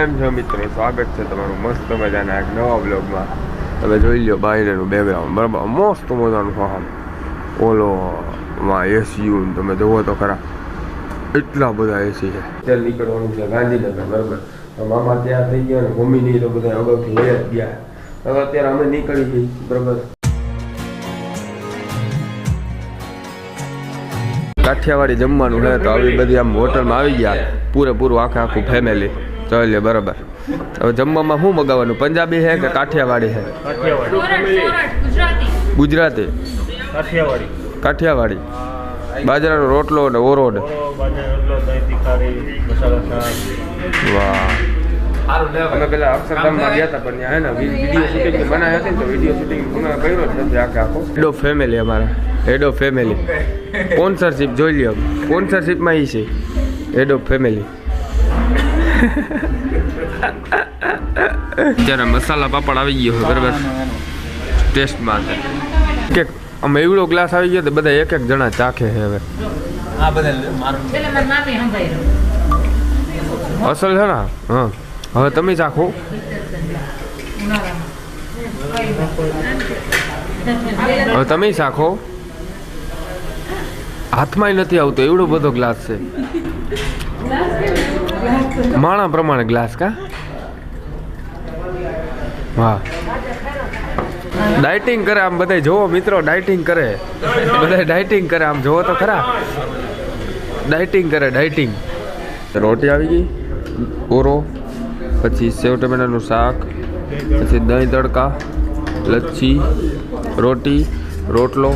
કેમ છો મિત્રો? સ્વાગત છે તમારું મસ્ત મજાના એક નવા બ્લોગમાં તમે જોઈ લો બાયરેનું બેકગ્રાઉન્ડ બરાબર? મસ્ત મજાનું ફામ ઓલો, માં એસી તમે જુઓ તો ખરા. એટલા બધા એસી છે. અત્યારે નીકળવાનું છે ગાંધીનગર, બરાબર? મામા ત્યાં થઈ ગયા ને મમ્મી નહીં તો બધા અગાઉથી લઈ જ ગયા. હવે અત્યારે અમે નીકળી જઈએ બરાબર? કાઠિયાવાડી જમવાનું હે તો આવી બધી આમ હોટલમાં આવી ગયા. પૂરેપૂરું આખે આખું ફેમિલી ચાલે બરાબર. હવે જમવામાં શું મગાવવાનું? પંજાબી છે કે કાઠિયાવાડી છે? ગુજરાતી. કાઠિયાવાડી. કાઠિયાવાડી. બાજરાનો રોટલો ને ઓરો ને ઓરો, બાજરા રોટલો દહીં તીખારી મસાલા શાક. વાહ. અમે પેલા અક્ષરધામમાં ગયા હતા પણ ત્યાં હે ને વીડિયો શૂટિંગ બનાવી હતી ને તો વીડિયો શૂટિંગ અમે કર્યો જ નથી આખે આખો. હેડ ઓફ ફેમિલી અમારા. હેડ ઓફ ફેમિલી સ્પોન્સરશિપ જોઈ લ્યો. સ્પોન્સરશિપમાં એ છે. હેડ ઓફ ફેમિલી અત્યારે મસાલા પાપડ આવી ગયો બરાબર? ટેસ્ટમાં માટે કે અમે એવડો ગ્લાસ આવી ગયો તો બધા એક એક જણા ચાખે છે હવે. આ બધા મારું એટલે મારી મામી સંભાઈ અસલ છે ને? હા. હવે તમે ચાખો. હવે તમે ચાખો. હાથમાંય નથી આવતો એવડો બધો ગ્લાસ છે. માણા પ્રમાણે ગ્લાસ કા? હા ડાયટિંગ કરે આમ બધા જોવો મિત્રો ડાયટિંગ કરે. બધા ડાયટિંગ કરે આમ. જોવો તો ખરા. ડાયટિંગ કરે ડાયટિંગ રોટી આવી ગઈ. ઓરો, પછી સેવ ટમેટાનું શાક, પછી દહીં તડકા, લચ્છી, રોટી, રોટલો.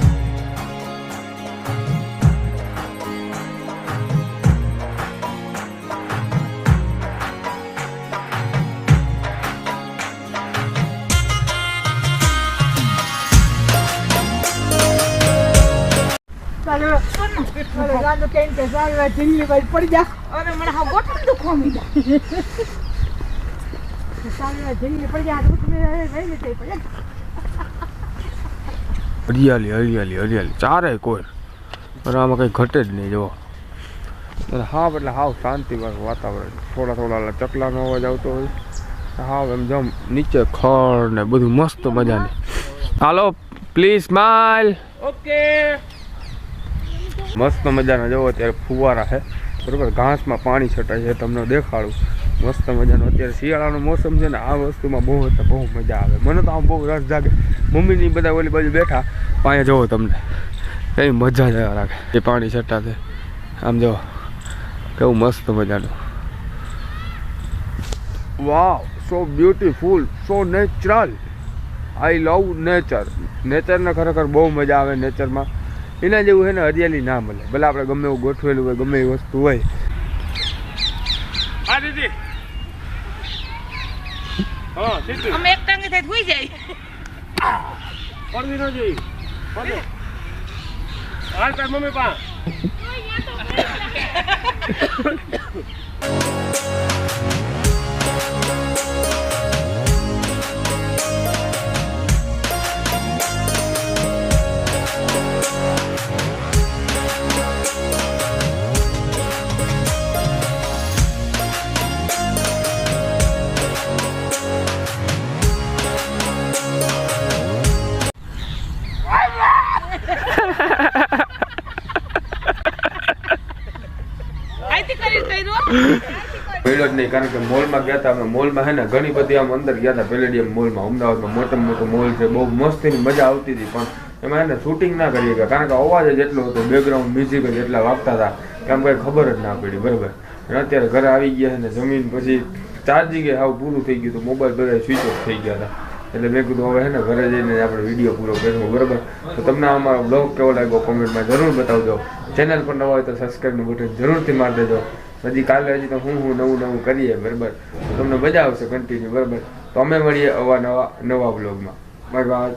પડી જા. અરે મને હા ગોઠણ દુખવા મીડા સામે જલ્દી પડી જા. તો તમે રહી જશે પડે હરિયાળી હરિયાળી હરિયાળી. ચારે કોઈ. અને આમાં કંઈ ઘટે જ નહીં જુઓ. એટલે હાવ એટલે હાવ શાંતિવાળું વાતાવરણ. થોડા થોડા ચકલાનો અવાજ આવતો હોય. હાવ એમ જમ નીચે ખડ ને બધું મસ્ત મજાની. હાલો પ્લીઝ સ્માઇલ ઓકે મસ્ત મજાના જવો અત્યારે ફુવારા છે. બરાબર? ઘાસમાં પાણી છટાય છે, તમને દેખાડું. મસ્ત મજાનું અત્યારે શિયાળાનો મોસમ છે ને, આ વસ્તુમાં બહુ બહુ મજા આવે. મને તો આમ બહુ રસ જાગે. મમ્મીની બધા ઓલી બાજુ બેઠા પાણી જવો તમને. કઈ મજા જ રાખે. એ પાણી છટાતે. આમ જો કેવું મસ્ત મજાનું. Wow, so beautiful, so natural. I love nature. નેચરને ખરેખર બહુ મજા આવે નેચરમાં. એના જેવું છે ને હરિયાળી ના મળે. ભલે આપણે ગમે એવું ગોઠવેલું હોય ગમે એવી વસ્તુ હોય. હા દીદી. હા સીધી. અમે એક ટાંગે થાય ભૂઈ જાય. પડવી ન જોઈ પડો. હાલ તાર મમ્મી પા નહીં, કારણ કે મોલમાં ગયા હતા અમે. મોલમાં હે ને ઘણી બધી આમ અંદર ગયા હતા પેલેડિયમ મોલમાં. અમદાવાદમાં મોટામાં મોટો મોલ છે, બહુ મસ્તીની મજા આવતી હતી. પણ એમાં એને શૂટિંગ ના કરી ગયા કારણ કે અવાજ જ એટલો હતો બેકગ્રાઉન્ડ મ્યુઝિક જ એટલા વાગતા હતા કે આમ કંઈ ખબર જ ના પડી, બરાબર? અને અત્યારે ઘરે આવી ગયા ને, જમીન પછી ચાર્જિંગ હાવ પૂરું થઈ ગયું હતું મોબાઈલ બધા સ્વિચ ઓફ થઈ ગયા હતા એટલે મેં કીધું, હવે હે ને, ઘરે જઈને આપણે વીડિયો પૂરો કરીશું, બરાબર? તો તમને અમારો બ્લોગ કેવો લાગ્યો કોમેન્ટમાં જરૂર બતાવજો. ચેનલ પર નવા હોય તો સબસ્ક્રાઈબનું બટન જરૂરથી મારી દેજો. હજી કાલે હજી તો હું હું નવું નવું કરીએ, બરાબર? તમને મજા આવશે કન્ટિન્યુ બરાબર? તો અમે મળીએ અવા નવા નવા બ્લોગમાં બાય બાય.